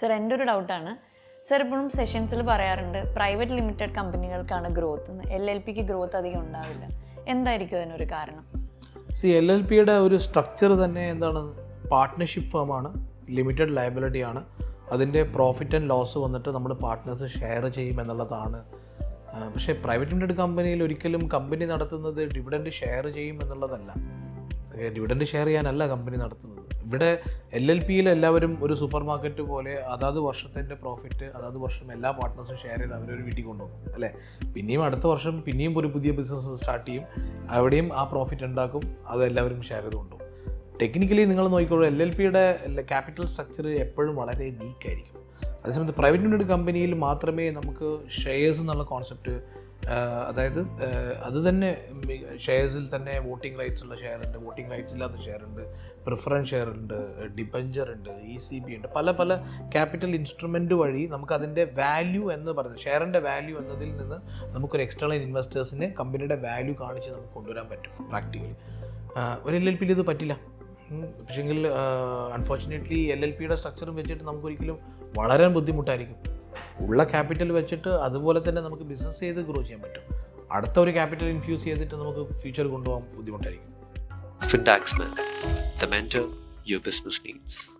Sir എന്റെ ഒരു ഡൗട്ടാണ് sir ഇപ്പോഴും സെഷൻസിൽ പറയാറുണ്ട് പ്രൈവറ്റ് ലിമിറ്റഡ് കമ്പനികൾക്കാണ് ഗ്രോത്ത് എൽ എൽ പിക്ക് ഗ്രോത്ത് അധികം ഉണ്ടാവില്ല. എന്തായിരിക്കും അതിനൊരു കാരണം? സി എൽ എൽ പിയുടെ ഒരു സ്ട്രക്ചർ തന്നെ എന്താണ്? പാർട്ട്ണർഷിപ്പ് ഫേമാണ് ലിമിറ്റഡ് ലയബിലിറ്റി ആണ്. അതിന്റെ പ്രോഫിറ്റ് ആൻഡ് ലോസ് വന്നിട്ട് നമ്മൾ പാർട്ട്നേഴ്സ് ഷെയർ ചെയ്യും എന്നുള്ളതാണ്. പക്ഷേ പ്രൈവറ്റ് ലിമിറ്റഡ് കമ്പനിയിൽ ഒരിക്കലും കമ്പനി നടത്തുന്നത് ഡിവിഡൻഡ് ഷെയർ ചെയ്യും എന്നുള്ളതല്ല. ഡിവിഡൻഡ് ഷെയർ ചെയ്യാനല്ല കമ്പനി നടത്തുന്നത്. ഇവിടെ എൽ എൽ പിയിൽ എല്ലാവരും ഒരു സൂപ്പർ മാർക്കറ്റ് പോലെ അതാത് വർഷത്തിന്റെ പ്രോഫിറ്റ് അതാത് വർഷം എല്ലാ പാർട്ട്നേഴ്സും ഷെയർ ചെയ്ത് അവരൊരു വീട്ടിൽ കൊണ്ടുപോകും അല്ലേ? പിന്നെയും അടുത്ത വർഷം പിന്നെയും ഒരു പുതിയ ബിസിനസ് സ്റ്റാർട്ട് ചെയ്യും. അവിടെയും ആ പ്രോഫിറ്റ് ഉണ്ടാക്കും അത് എല്ലാവരും ഷെയർ ചെയ്ത് കൊണ്ടുപോകും. ടെക്നിക്കലി നിങ്ങൾ നോക്കിക്കോളൂ എൽ എൽ പിയുടെ ക്യാപിറ്റൽ സ്ട്രക്ചർ എപ്പോഴും വളരെ വീക്കായിരിക്കും അതേസമയത്ത് പ്രൈവറ്റ് ലിമിറ്റഡ് കമ്പനിയിൽ മാത്രമേ നമുക്ക് ഷെയർസ് എന്നുള്ള കോൺസെപ്റ്റ് അതായത് അത് തന്നെ ഷെയർസിൽ തന്നെ വോട്ടിംഗ് റൈറ്റ്സ് ഉള്ള ഷെയർ ഉണ്ട് വോട്ടിംഗ് റൈറ്റ്സ് ഇല്ലാത്ത ഷെയർ ഉണ്ട് പ്രിഫറൻസ് ഷെയർ ഉണ്ട് ഡിബഞ്ചർ ഉണ്ട് ഇ സി ബി ഉണ്ട് പല പല ക്യാപിറ്റൽ ഇൻസ്ട്രുമെന്റ് വഴി നമുക്ക് അതിന്റെ വാല്യൂ എന്ന് പറയുന്നത് ഷെയറിന്റെ വാല്യൂ എന്നതിൽ നിന്ന് നമുക്കൊരു എക്സ്റ്റേണൽ ഇൻവെസ്റ്റേഴ്സിനെ കമ്പനിയുടെ വാല്യൂ കാണിച്ച് നമുക്ക് കൊണ്ടുവരാൻ പറ്റും പ്രാക്ടിക്കലി ഒരു എൽ എൽ പിയിൽ ഇത് പറ്റില്ല. പക്ഷേങ്കിൽ അൺഫോർച്ചുനേറ്റ്ലി എൽ എൽ പിയുടെ സ്ട്രക്ചറും വെച്ചിട്ട് നമുക്കൊരിക്കലും വളരെ ബുദ്ധിമുട്ടായിരിക്കും. ഉള്ള ക്യാപിറ്റൽ വെച്ചിട്ട് അതുപോലെ തന്നെ നമുക്ക് ബിസിനസ് ചെയ്ത് ഗ്രോ ചെയ്യാൻ പറ്റും. അടുത്ത ഒരു ക്യാപിറ്റൽ ഇൻഫ്യൂസ് ചെയ്തിട്ട് നമുക്ക് ഫ്യൂച്ചർ കൊണ്ടുപോകാൻ ബുദ്ധിമുട്ടായിരിക്കും. Findax the mentor your business needs.